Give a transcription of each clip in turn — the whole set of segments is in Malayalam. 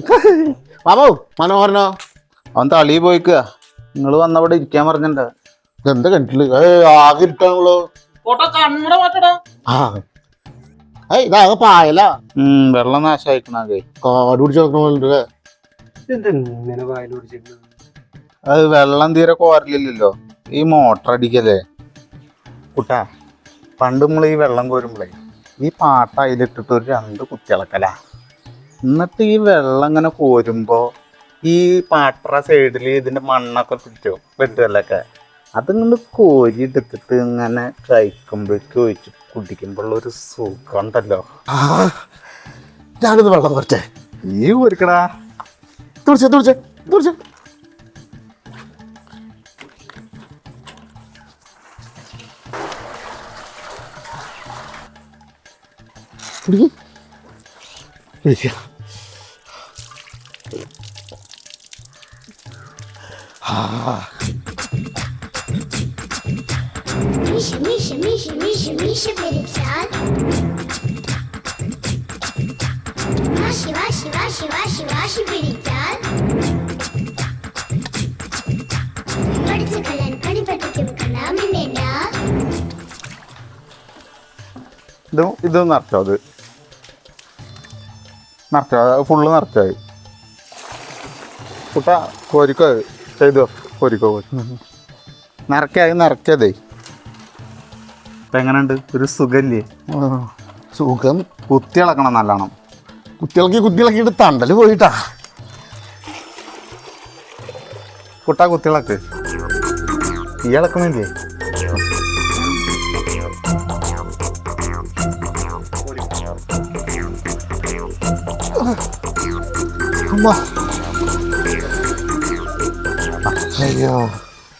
ബാബു മനോഹരനോ അവൻ തളി പോയിക്കുക നിങ്ങൾ വന്നവിടെ ഇരിക്കാൻ പറഞ്ഞിട്ടുണ്ട്. എന്താ കണ്ടില്ല ഏ ആകെ ഇരിക്കാണല്ലോ ആ. ഏയ് ഇതാകെ പായല. ഉം വെള്ളം നാശായിക്കണേ കാട് പിടിച്ച് നടക്കണ പോലെ പായല? ഇതെങ്ങനെ വായിൽ അത് വെള്ളം തീരെ കോരലില്ലല്ലോ ഈ മോട്ടർ അടിക്കല്ലേ? കുട്ടാ പണ്ട് നമ്മൾ ഈ വെള്ളം കോരുമ്പോളേ ഈ പാട്ട അതിലിട്ടിട്ട് ഒരു രണ്ട് കുത്തിളക്കല. എന്നിട്ട് ഈ വെള്ളം ഇങ്ങനെ കോരുമ്പോ ഈ പാട്ടറ സൈഡിൽ ഇതിന്റെ മണ്ണൊക്കെ പിടിച്ചോ വെട്ടുകല്ലൊക്കെ. അതിങ്ങനെ കോരി എടുത്തിട്ട് ഇങ്ങനെ കഴിക്കുമ്പോഴേക്ക് ഒഴിച്ച് കുടിക്കുമ്പോഴുള്ള ഒരു സുഖം ഉണ്ടല്ലോ ഞാനിത് വെള്ളം കുറച്ചേ നീ ഒരുക്കടാ തുടിച്ചേ തുടിച്ചേ തുടിച്ചേ. Миша, Миша, Миша, Миша, Миша перецал. Ваши, ваши, ваши, ваши, ваши перецал. പഠിച്ച കലാൻ പണി പഠിക്കും കലാമിന്റെ ഇത് ഇത് നിറച്ചോ അത് നിറച്ചോ അത് ഫുള്ള് നിറച്ചോ അത് കുട്ട കോരിക്കോ. ചെയ്തോ? കോരിക്കോ നിറക്കായി നിറക്കതേ ഇപ്പം എങ്ങനെയുണ്ട്? ഒരു സുഖല്ലേ സുഖം. കുത്തിളക്കണം നല്ലോണം. കുത്തിളക്കി കുത്തികളക്കിട്ട് തണ്ടൽ പോയിട്ടാ. കുട്ട കുത്തിളക്ക് ഈ ഇളക്കുന്നില്ലേ അമ്മ. അയ്യോ.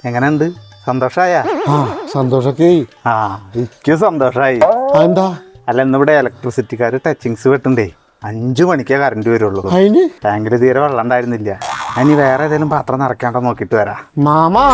എങ്ങനെയുണ്ട്? സന്തോഷായ? ആ സന്തോഷൊക്കെ ആ എനിക്ക് സന്തോഷായി. എന്താ അല്ല ഇന്നിവിടെ ഇലക്ട്രിസിറ്റിക്കാർ ടച്ചിങ്സ് വെട്ടണ്ടേ അഞ്ചു മണിക്കേ കറണ്ട് വരുള്ളൂ. അതിന് ടാങ്കിൽ തീരെ വെള്ളം ഉണ്ടായിരുന്നില്ല. ഞാൻ ഇനി വേറെ ഏതെങ്കിലും പാത്രം നിറയ്ക്കാണ്ടോ നോക്കിട്ട് വരാ. മാമാ.